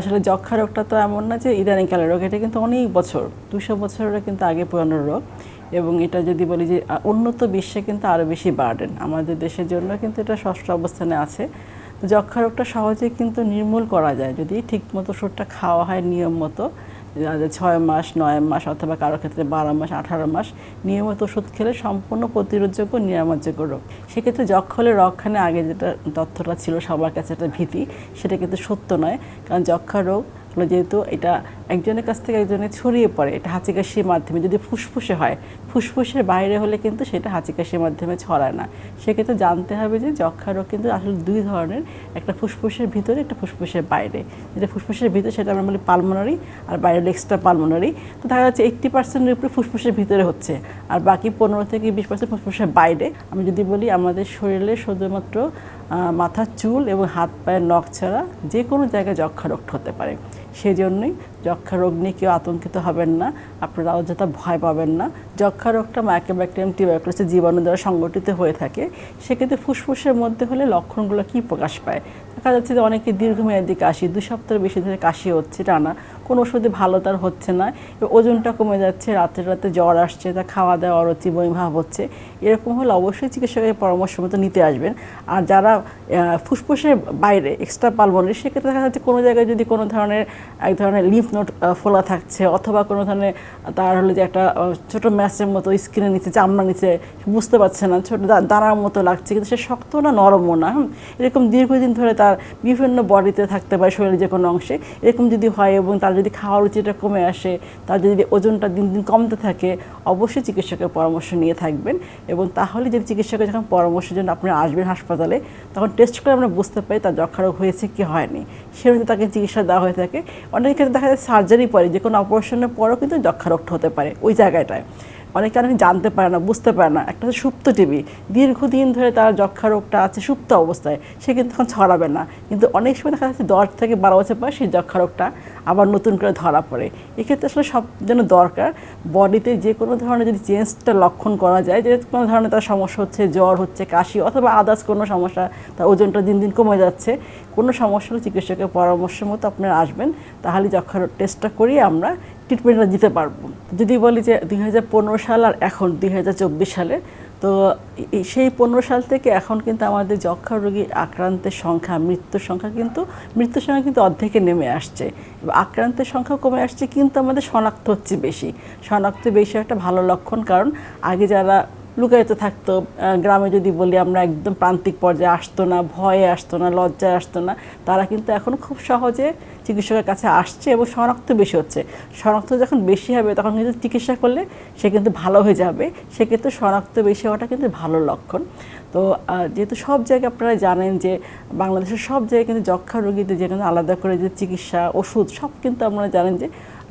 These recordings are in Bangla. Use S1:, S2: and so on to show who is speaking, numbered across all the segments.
S1: আসলে যক্ষা রোগটা তো এমন না যে ইদানিংকালের রোগ, এটা কিন্তু অনেক বছর দুশো বছরের কিন্তু আগে পুরানো রোগ। এবং এটা যদি বলি যে উন্নত বিশ্বে কিন্তু আরও বেশি বার্ডেন আমাদের দেশের জন্য কিন্তু এটা ষষ্ঠ অবস্থানে আছে। তো যক্ষা রোগটা সহজেই কিন্তু নির্মূল করা যায়, যদি ঠিকমতো সুরটা খাওয়া হয় নিয়ম মতো। ছয় মাস, নয় মাস অথবা কারও ক্ষেত্রে বারো মাস, আঠারো মাস নিয়মিত ওষুধ খেলে সম্পূর্ণ প্রতিরোধযোগ্য, নিরাময়যোগ্য রোগ। সেক্ষেত্রে যক্ষলে রক্ষণে আগে যেটা তথ্যটা ছিল সবার কাছে একটা ভীতি, সেটা কিন্তু সত্য নয়। কারণ যক্ষা রোগ হলো যেহেতু এটা একজনের কাছ থেকে একজনে ছড়িয়ে পড়ে, এটা হাঁচি কাশির মাধ্যমে। যদি ফুসফুসে হয়, ফুসফুসের বাইরে হলে কিন্তু সেটা হাঁচি কাশির মাধ্যমে ছড়ায় না। সেক্ষেত্রে জানতে হবে যে যক্ষা রোগ কিন্তু আসলে দুই ধরনের, একটা ফুসফুসের ভিতরে, একটা ফুসফুসের বাইরে। যেটা ফুসফুসের ভিতরে সেটা আমরা বলি পালমোনারি আর বাইরে এক্সট্রা পালমোনারি তো দেখা যাচ্ছে এইট্টি পার্সেন্টের উপরে ফুসফুসের ভিতরে হচ্ছে, আর বাকি পনেরো থেকে বিশ পার্সেন্ট ফুসফুসের বাইরে। আমি যদি বলি আমাদের শরীরে শুধুমাত্র মাথার চুল এবং হাত পায়ের নখ ছাড়া যে কোনো জায়গায় যক্ষা রোগ হতে পারে। সেজন্যই যক্ষা রোগ নিয়ে কেউ আতঙ্কিত হবেন না, আপনারা অযথা ভয় পাবেন না। যক্ষা রোগটা মাইক্রোব্যাকটেরিয়াম টিউবারকুলোসিস জীবাণু দ্বারা সংগঠিত হয়ে থাকে। সেক্ষেত্রে ফুসফুসের মধ্যে হলে লক্ষণগুলো কী প্রকাশ পায়? দেখা যাচ্ছে যে অনেকে দীর্ঘমেয়াদী কাশি, দু সপ্তাহের বেশি ধরে কাশি হচ্ছে টানা। কোনো ওষুধে ভালো তার হচ্ছে না। ওজনটা কমে যাচ্ছে, রাতে রাতে জ্বর আসছে, তা খাওয়া দাওয়া অরুচি ভাব হচ্ছে। এরকম হলে অবশ্যই চিকিৎসকের পরামর্শ মতো নিতে আসবেন। আর যারা ফুসফুসের বাইরে এক্সট্রা পালমোনারি সেক্ষেত্রে দেখা যাচ্ছে কোনো জায়গায় যদি কোনো ধরনের, এক ধরনের লিফ নোট ফোলা থাকছে অথবা কোনো ধরনের, তার হলো যে একটা ছোটো ম্যাচের মতো স্কিনের নিচে, চামড়া নিচে, বুঝতে পারছে না, ছোটো দাঁড়ার মতো লাগছে, কিন্তু সে শক্ত না নরমও না। এরকম দীর্ঘদিন ধরে তার বিভিন্ন বডিতে থাকতে পারে শরীরের যে কোনো অংশে। এরকম যদি হয় এবং তার যদি খাওয়ার রুচিটা কমে আসে, তার যদি ওজনটা দিন দিন কমতে থাকে, অবশ্যই চিকিৎসকের পরামর্শ নিয়ে থাকবেন। এবং তাহলে যদি চিকিৎসকের যখন পরামর্শের জন্য আপনি আসবেন হাসপাতালে, তখন টেস্ট করে আমরা বুঝতে পারি তার যক্ষা রোগ হয়েছে কি হয়নি। সে অনুযায়ী তাকে চিকিৎসা দেওয়া হয়ে থাকে। অনেক ক্ষেত্রে দেখা যায় সার্জারি পরে যে কোনো অপারেশনের পরেও কিন্তু যক্ষা রোগটা হতে পারে ওই জায়গাটায়। অনেকে অনেকে জানতে পারে না, বুঝতে পারে না। একটা হচ্ছে সুপ্ত টিবি দীর্ঘদিন ধরে তার যক্ষা রোগটা আছে সুপ্ত অবস্থায়, সে কিন্তু তখন ছড়াবে না। কিন্তু অনেক সময় দেখা যাচ্ছে দশ থেকে বারো বছর পর সেই যক্ষা রোগটা আবার নতুন করে ধরা পড়ে। এক্ষেত্রে আসলে সব জন্য দরকার, বডিতে যে কোনো ধরনের যদি চেঞ্জটা লক্ষণ করা যায়, যে কোনো ধরনের তার সমস্যা হচ্ছে, জ্বর হচ্ছে, কাশি অথবা আদার্স কোনো সমস্যা, তার ওজনটা দিন দিন কমে যাচ্ছে, কোনো সমস্যা হলে চিকিৎসকের পরামর্শ মতো আপনারা আসবেন। তাহলে যক্ষা টেস্টটা করিয়ে আমরা ট্রিটমেন্টটা দিতে পারব। যদি বলি যে দুই হাজার পনেরো সাল আর এখন, দুই হাজার চব্বিশ সালে, তো সেই পনেরো সাল থেকে এখন কিন্তু আমাদের যক্ষা রোগী আক্রান্তের সংখ্যা, মৃত্যুর সংখ্যা কিন্তু, মৃত্যুর সংখ্যা কিন্তু অর্ধেকে নেমে আসছে। আক্রান্তের সংখ্যা কমে আসছে, কিন্তু আমাদের শনাক্ত হচ্ছে বেশি। শনাক্ত বেশি একটা ভালো লক্ষণ, কারণ আগে যারা লুকায়িত থাকতো গ্রামে যদি বলি আমরা একদম প্রান্তিক পর্যায়ে আসতো না, ভয়ে আসতো না, লজ্জায় আসতো না, তারা কিন্তু এখন খুব সহজে চিকিৎসকের কাছে আসছে এবং শনাক্ত বেশি হচ্ছে। শনাক্ত যখন বেশি হবে তখন কিন্তু চিকিৎসা করলে সে কিন্তু ভালো হয়ে যাবে। সেক্ষেত্রে শনাক্ত বেশি হওয়াটা কিন্তু ভালো লক্ষণ। তো যেহেতু সব জায়গায় আপনারা জানেন যে বাংলাদেশের সব জায়গায় কিন্তু যক্ষা রোগীদের যেখানে আলাদা করে যে চিকিৎসা, ওষুধ, সব কিন্তু আপনারা জানেন যে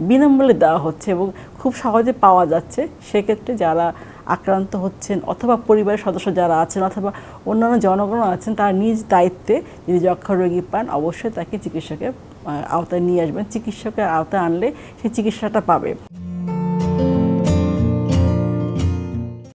S1: বিনামূল্যে দেওয়া হচ্ছে এবং খুব সহজে পাওয়া যাচ্ছে। সেক্ষেত্রে যারা আক্রান্ত হচ্ছেন অথবা পরিবারের সদস্য যারা আছেন অথবা অন্যান্য জনগণ আছেন, তারা নিজ দায়িত্বে যদি যক্ষা রোগী পান, অবশ্যই তাকে চিকিৎসকের আওতায় নিয়ে আসবেন। চিকিৎসকের আওতায় আনলে সেই চিকিৎসাটা পাবে।